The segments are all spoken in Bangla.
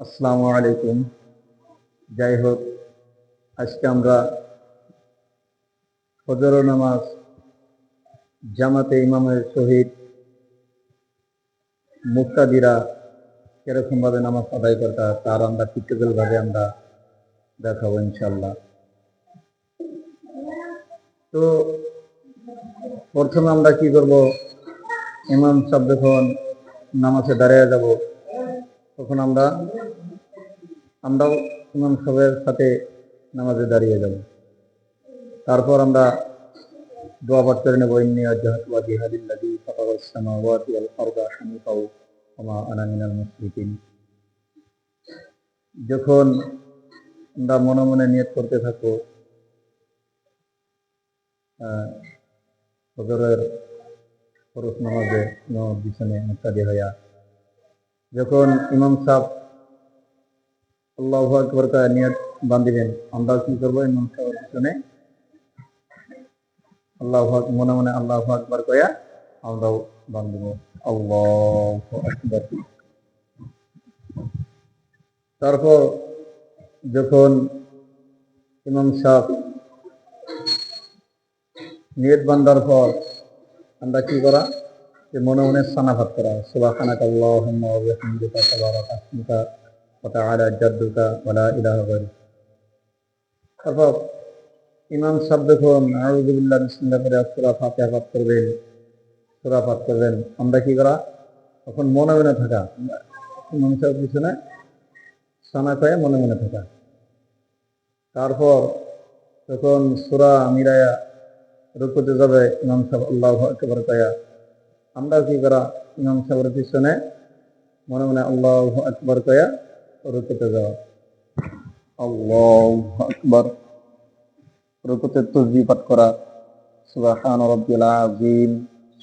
আসসালামু আলাইকুম। যাই হোক, আজকে আমরা ফজর নামাজ জামাতে ইমামের সহিত মুক্তাদিরা কীরকম ভাবে নামাজ আদায় করতে তার আমরা প্র্যাকটিক্যাল ভাবে আমরা দেখাবো ইনশাল্লাহ তো প্রথমে আমরা কি করব? ইমাম সাহেব যখন নামাজে দাঁড়িয়ে যাব, তখন আমরা আমরাও ইমাম সাহেবের সাথে নামাজে দাঁড়িয়ে যাব। তারপর আমরা দোয়া পাঠ করে নেব আনা যখন আমরা মনে মনে নিয়ত করতে আহ, ফজরের নামাজে ইমামের পিছনে মুক্তাদি হইয়া যখন ইমাম সাহেব আল্লাহ আকবর নিয়ত বান্ধিবেন আমরা কি করব? পিছনে। আল্লাহ মনে মনে আল্লাহ আকবর কয়া আমরাও আল্লাহ আকবর। তারপর যখন ইমাম সাহ নিয়ত বান্ধার পর আমরা কি করা? যে মনে মনে সানাফাত করা। আল্লাহুম্মা ওয়া জাদ্দুকা ওয়া লা ইলাহা গায়রুক। তারপর ইমাম সাহেব যখন আউযু বিল্লাহি বিসমিল্লাহ করে সূরা করবেন সূরা পাঠ করবেন। আমরা কি করা? তখন মনে মনে থাকা। ইমাম সাহেব পিছনে সানা কয়ে মনে মনে থাকা। তারপর যখন সূরা মিরায়া রুকুতে যাবে, ইমাম সাহেব আল্লাহু আকবার কয়া, আমরা কি করা? ইমাম সাহেবের পিছনে মনে মনে আল্লাহ আকবর কয়া রুকুতে যাওয়া আল্লাহ আকবর রুকুতে তসবি পাঠ করা সুবাহান রব্বিল আযীম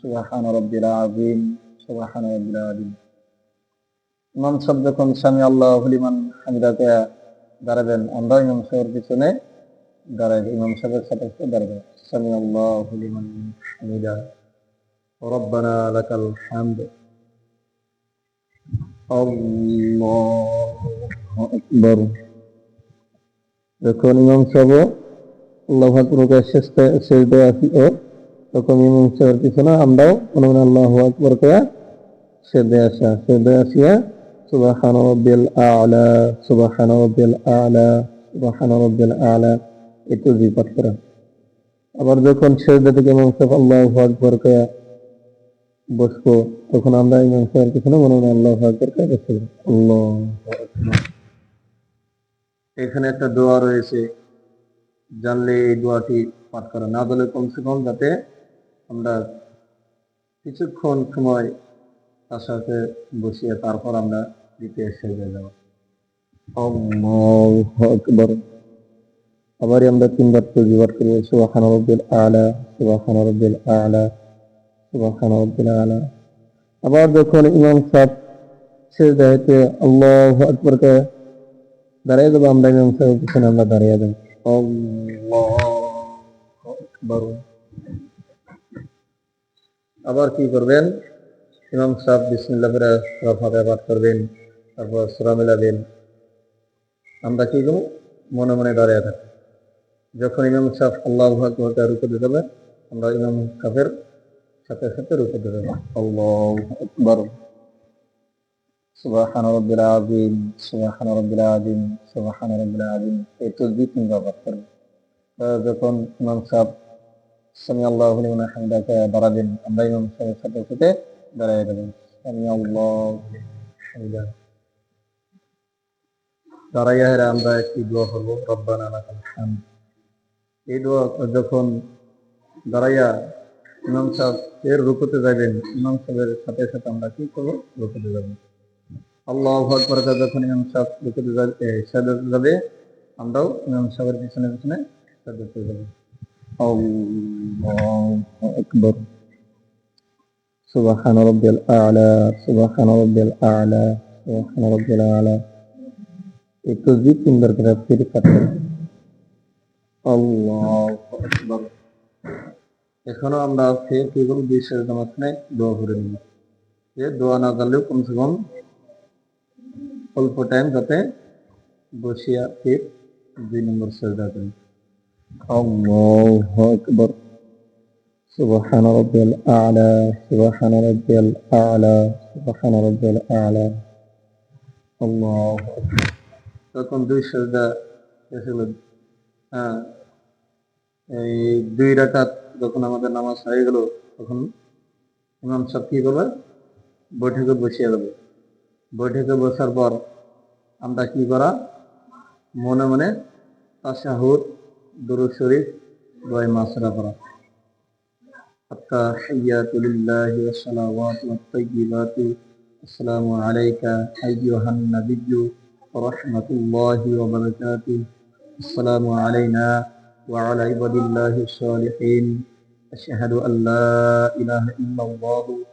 সুবাহান রব্বিল আযীম সুবাহান রব্বিল আযীম ইমাম সাহেব যখন স্বামী আল্লাহ লিমান হামিদা কয়া দাঁড়াবেন আমরা ইমাম সাহেবের পিছনে দাঁড়াইব ইমাম সাহেবের সাথে সাথে দাঁড়াবেন স্বামী আল্লাহ লিমান হামিদা ربنا لك الحمد الله আকবর যখন ইমাম সাহেব আল্লাহ আকবরকে শেষ শেষ দেওয়া তখন ইমাম সাহেবের পিছনে আমরাও মনে মনে আল্লাহ আকবর করে সেদে আসা সেদে আসিয়া সুবাহান রব্বিল আলা, সুবাহান রব্বিল আলা, সুবাহান রব্বিল আলা, একটু বিপদ করা। আবার যখন সেজদা থেকে ইমাম সাহেব আল্লাহ আকবর করে বসবো, তখন আমরা ইমাম সাহেবের পিছনে মনে মনে আল্লাহ আকবর করে বসবো। আল্লাহ এখানে একটা দোয়া রয়েছে। জানলে এই দোয়াটি পাঠ করা না বলে কমসে কম যাতে আমরা কিছুক্ষণ সময় তার সাথে বসিয়ে তারপর আমরা দ্বিতীয় সেজে যাব। আকবার। আবারই আমরা তিনবার তসবিহ করব সুবহান রাব্বিল আলা, সুবহান রাব্বিল আলা, সুবহান রাব্বিল আলা। আবার যখন ইমাম সাহেব সেজদা হইতে আল্লাহু আকবার কে দাঁড়িয়ে যাব, আমরা ইমাম সাহেবের পিছনে আমরা দাঁড়িয়ে যাব। আবার কি করবেন? ইমাম সাহেব বিসমিল্লাহ করে পাঠ করবেন, তারপর সূরা মিলাবেন আমরা কি করব? মনে মনে দাঁড়িয়ে থাকব। যখন ইমাম সাহেব আল্লাহু আকবার কে রুকুতে যাবে, আমরা ইমাম সাহেবের সাথে সাথে রুকুতে যাব। আল্লাহু সুবহান রব্বিল আযীম, সুবহান রব্বিল আযীম, সুবহান আযীম। এই ব্যবহার যখন ইমাম সাহেব সামি আল্লাহু হামিদাকে দাঁড়াবেন আমরা ইমাম সাহেবের সাথে সাথে দাঁড়িয়ে যাবেন সামি আল্লাহু দাঁড়াইয়া হেরা আমরা একটি দোয়া করব, রব্বানা লাকাল হামদ। এই দোয়া যখন দাঁড়াইয়া ইমাম সাহেব এর রুকুতে যাবেন ইমাম সাহেবের সাথে সাথে আমরা কি করব? রুকুতে যাব। আল্লাহ আকবর যখন ইমাম সাহেব রুকুতে যাবে এ, আমরাও ইমাম পিছনে পিছনে সাজদাতে যাব। আকবার। আ'লা সুবহান রাব্বিল আ'লা আ'লা। এই তসবিহ তিনবার করে ফিরে করুন আল্লাহু এখনও আমরা আজকে কি করব দুই শেষ নামাজ নেই দোয়া করে নিব। যে দোয়া না জানলেও কমসে কম অল্প টাইম যাতে বসিয়া পেট দুই নম্বর সেজদা করি আল্লাহু আকবার। সুবহান রাব্বিল আলা, সুবহান রাব্বিল আলা, সুবহান রাব্বিল আলা। আল্লাহু তখন দুই সেজদা হ্যাঁ এই দুই রাকাত যখন আমাদের নামাজ হয়ে গেল, তখন ইমাম সাহেব কি করবে? বৈঠকে বসিয়ে দেবে বৈঠকে বসার পর আমরা কি করা? মনে মনে তাসাহুদ দুরু শরীফ দোয় মাসরা করা। আত্তাহিয়াতুলিল্লাহি ওয়া সালাওয়াতু আসসালামু আলাইকা আইয়ুহান নাবিয়্যু ওয়া রাহমাতুল্লাহি আসসালামু আলাইনা ওয়া আলা ইবাদিল্লাহি সালিহিন। আশহাদু আল্লা ইলাহা ইল্লাল্লাহু।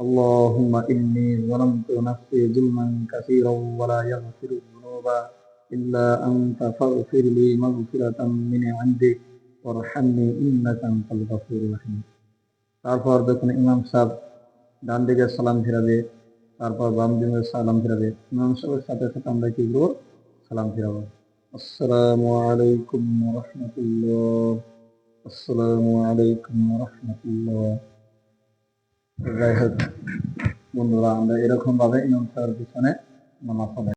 اللهم إني ظلمت نفسي ظلما كثيرا ولا يغفر الذنوب إلا أنت فاغفر لي مغفرة من عندك وارحمني إنك أنت الغفور الرحيم তারপর যখন ইমাম সাহেব ডান দিকে সালাম ফিরাবে তারপর বাম দিকে সালাম ফিরাবে ইমাম সাহেবের সাথে সাথে আমরা কি করবো সালাম ফিরাবো আসসালামু আলাইকুম রহমতুল্লাহ আসসালামু আলাইকুম রহমতুল্লাহ যাই হোক বন্ধুরা আমরা এরকম ভাবে ইমাম সাহেবের পিছনে নামাজ